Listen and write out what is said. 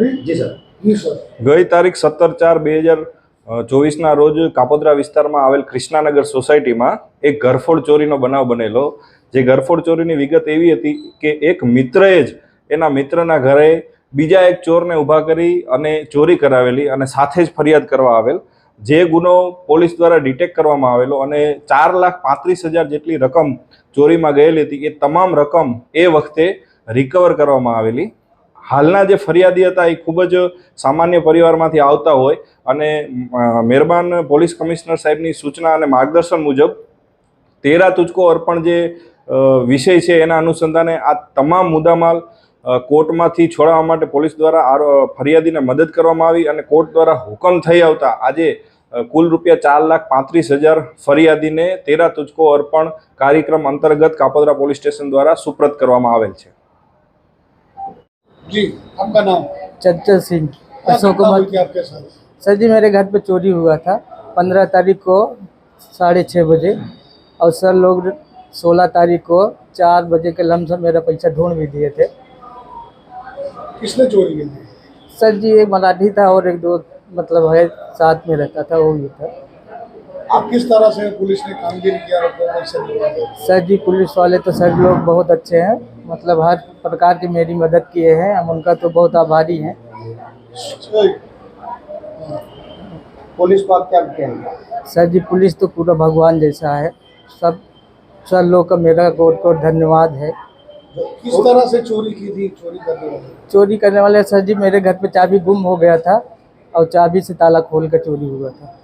જી sir. ગઈ તારીખ સત્તર ચાર બે હજાર ચોવીસના રોજ કાપોદ્રા વિસ્તારમાં આવેલ કૃષ્ણાનગર સોસાયટીમાં એક ઘરફોડ ચોરીનો બનાવ બનેલો. જે ઘરફોડ ચોરીની વિગત એવી હતી કે એક મિત્રએ જ એના મિત્રના ઘરે બીજા એક ચોરને ઊભા કરી અને ચોરી કરાવેલી અને સાથે જ ફરિયાદ કરવા આવેલ. જે ગુનો પોલીસ દ્વારા ડિટેક્ટ કરવામાં આવેલો અને ચાર લાખ પાંત્રીસ હજાર જેટલી રકમ ચોરીમાં ગયેલી હતી. એ તમામ રકમ એ વખતે રિકવર કરવામાં આવેલી. હાલના જે ફરિયાદી હતા એ ખૂબ જ સામાન્ય પરિવારમાંથી આવતા હોય અને મહેરબાન પોલીસ કમિશનર સાહેબની સૂચના અને માર્ગદર્શન મુજબ તેરા તુચકો અર્પણ જે વિષય છે એના અનુસંધાને આ તમામ મુદ્દામાલ કોર્ટમાંથી છોડાવવા માટે પોલીસ દ્વારા આરો- ફરિયાદીને મદદ કરવામાં આવી અને કોર્ટ દ્વારા હુકમ થઈ આવતા આજે કુલ રૂપિયા ચાર લાખ પાંત્રીસ હજાર ફરિયાદીને તેરા તુચકો અર્પણ કાર્યક્રમ અંતર્ગત કાપોદરા પોલીસ સ્ટેશન દ્વારા સુપ્રત કરવામાં આવેલ છે. जी आपका नाम? चंचल सिंह अशोक कुमार। थी आपके साथ? सर जी मेरे घर पे चोरी हुआ था पंद्रह तारीख को साढ़े छः बजे। और सर लोग सोलह तारीख को चार बजे के लमसम मेरा पैसा ढूंढ भी दिए थे। किसने चोरी की थी? सर जी एक मराठी था और एक दो मतलब है साथ में रहता था वो भी था। आप किस तरह से पुलिस ने कामगिरी किया सर जी पुलिस वाले तो सर लोग बहुत अच्छे हैं। मतलब हर प्रकार की मेरी मदद किए हैं हम उनका तो बहुत आभारी हैं। पुलिस को आप क्या कहेंगे सर जी पुलिस तो पूरा भगवान जैसा है। सब सर लोग का मेरा कोट कोट धन्यवाद है। किस तरह से चोरी की थी चोरी करने वाले? चोरी करने वाले सर जी मेरे घर पे चाबी गुम हो गया था और चाबी से ताला खोल कर चोरी हुआ था।